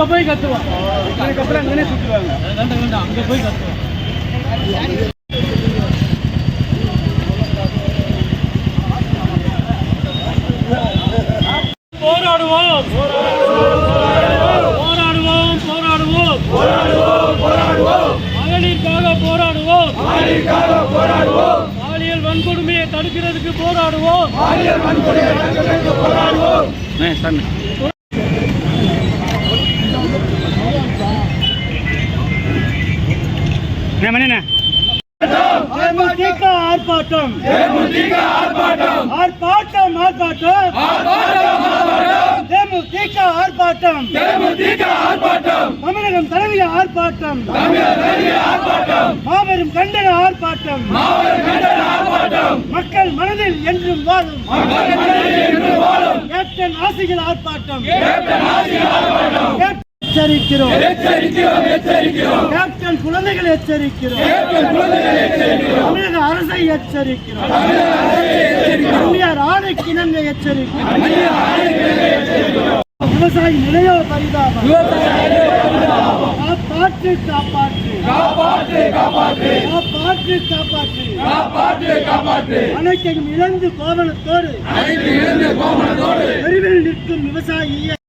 கத்துவோம் அதுக்கப்புறம் அங்கனே சுற்றுவாங்க வேண்டாம் வேண்டாம் அங்கே போய் கத்துவோம் போராடுவோம். போராடுவோம் போராடுவோம். மகளிருக்காக போராடுவோம். பாலியல் வன்கொடுமையை தடுக்கிறதுக்கு போராடுவோம். என்ன தேமுதிக ஆர்ப்பாட்டம். ஆர்ப்பாட்டம். ஆர்ப்பாட்டம் தேமுதிக ஆர்ப்பாட்டம். தமிழகம் தலைவிய ஆர்ப்பாட்டம். மாபெரும் கண்டன ஆர்ப்பாட்டம். மக்கள் மனதில் என்றும் வாழும். கேப்டன் ஆசிகள் ஆர்ப்பாட்டம். கேப்டன் எச்சரிக்கிறோம். கேப்டன் குழந்தைகளை எச்சரிக்கிறோம். தமிழக அரசை எச்சரிக்கிறோம். அந்நியார் ஆணைக்கு இணங்க எச்சரிக்கிறோம். விவசாயி நிலையோ பரிதாபம். காப்பாற்று காப்பாற்று. காப்பாற்று காப்பாற்று. அனைத்தையும் இழந்து கோவணத்தோடு தெருவில் நிற்கும் விவசாயியை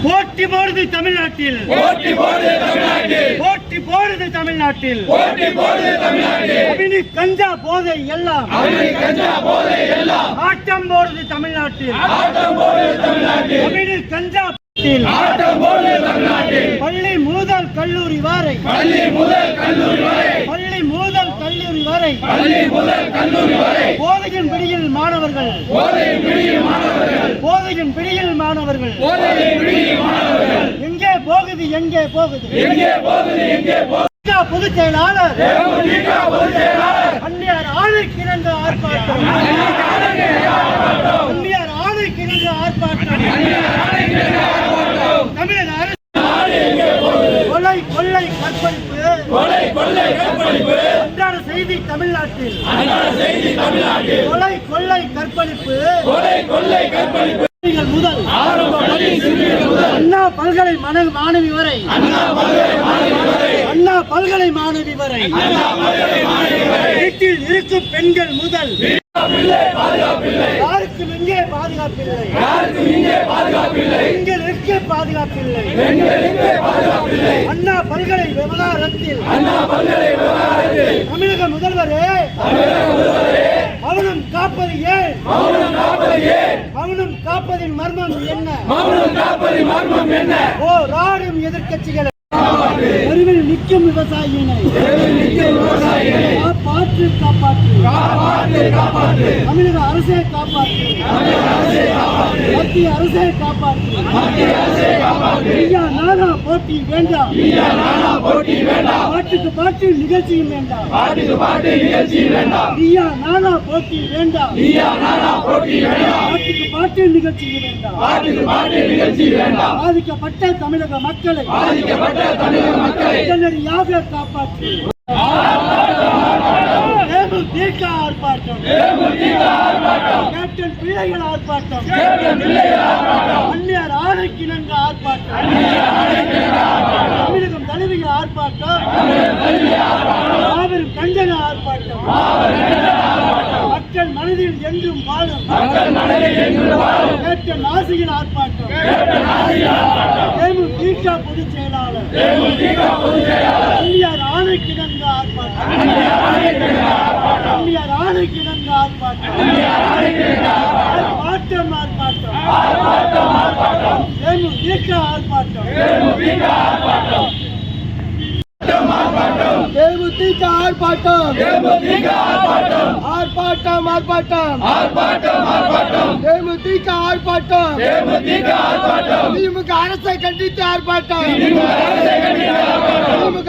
போட்டி போடுது தமிழ்நாட்டில். போட்டி போடுது தமிழ்நாட்டில். அபினி கஞ்சா போதை எல்லாம். ஆட்டம் போடுது தமிழ்நாட்டில். அபினி கஞ்சா போதையில். பள்ளி முதல் கல்லூரி வரை. பள்ளி முதல் கல்லூரி வரை. போதையின் பிடியில் மாணவர்கள். போதையின் பிடியில் மாணவர்கள். எங்கே போகுது எங்கே போகுது? பொதுச் செயலாளர். அந்நியார் ஆணை கிணங்க ஆர்ப்பாட்டம். அந்நியார் ஆணை கிணங்க ஆர்ப்பாட்டம். தமிழக அரசு கொலை கொள்ளை கற்பழிப்பு. அன்றாட செய்தி தமிழ்நாட்டில். கொலை கொள்ளை கற்பழிப்பு. சிறுமிகள் முதல். அண்ணா பல்கலை மன- மாணவி வரை. அண்ணா பல்கலை மாணவி வரை. வீட்டில் இருக்கும் பெண்கள் முதல். யாருக்கும் இங்கே பாதுகாப்பில்லை. பெண்களுக்கு பாதுகாப்பில்லை. அண்ணா பல்கலை விவகாரத்தில். தமிழக முதல்வரே. மௌனம் காப்பது ஏன்? மௌனம் காப்பதின் மர்மம் என்ன? போராடும் எதிர்க்கட்சிகளை தெருவில் நிற்கும் விவசாயியினை. காப்பாற்று காப்பாற்று. தமிழக அரசே காப்பாற்று. மத்திய அரசே காப்பாற்று. ஐயா நானா போட்டி வேண்டாம். பாட்டுக்கு பாட்டு நிகழ்ச்சியும் வேண்டாம். ஐயா நானா போட்டி வேண்டாம். பாட்டுக்கு பாட்டு நிகழ்ச்சியும் வேண்டாம். பாதிக்கப்பட்ட தமிழக மக்களை. உடனடியாக காப்பாற்று தேமுதிக ஆர்ப்பாட்டம். கேப்டன் பிள்ளைகள் ஆர்ப்பாட்டம். அந்நியர் ஆணைக்கிணங்க ஆர்ப்பாட்டம். தமிழகம் தழுவிய ஆர்ப்பாட்டம் மாபெரும் கண்டன ஆர்ப்பாட்டம் மக்கள் மனதில் என்றும் வாழும். கேப்டன் ஆசிரியர் ஆர்ப்பாட்டம். தேமுதிக பொதுச் செயலாளர். அந்நியர் ஆணைக்கிணங்க ஆர்ப்பாட்டம். அந்நியர் ஆணைக்கிணங்க ஆர்ப்பாட்டம். ஆர்ப்பாட்டம். ஆர்ப்பாட்டம். தேமுதிக ஆர்ப்பாட்டம். தேமுதிக ஆர்ப்பாட்டம். ஆர்ப்பாட்டம் ஆர்ப்பாட்டம். தேமுதிக ஆர்ப்பாட்டம் திமுக அரசை கண்டித்து ஆர்ப்பாட்டம் திமுக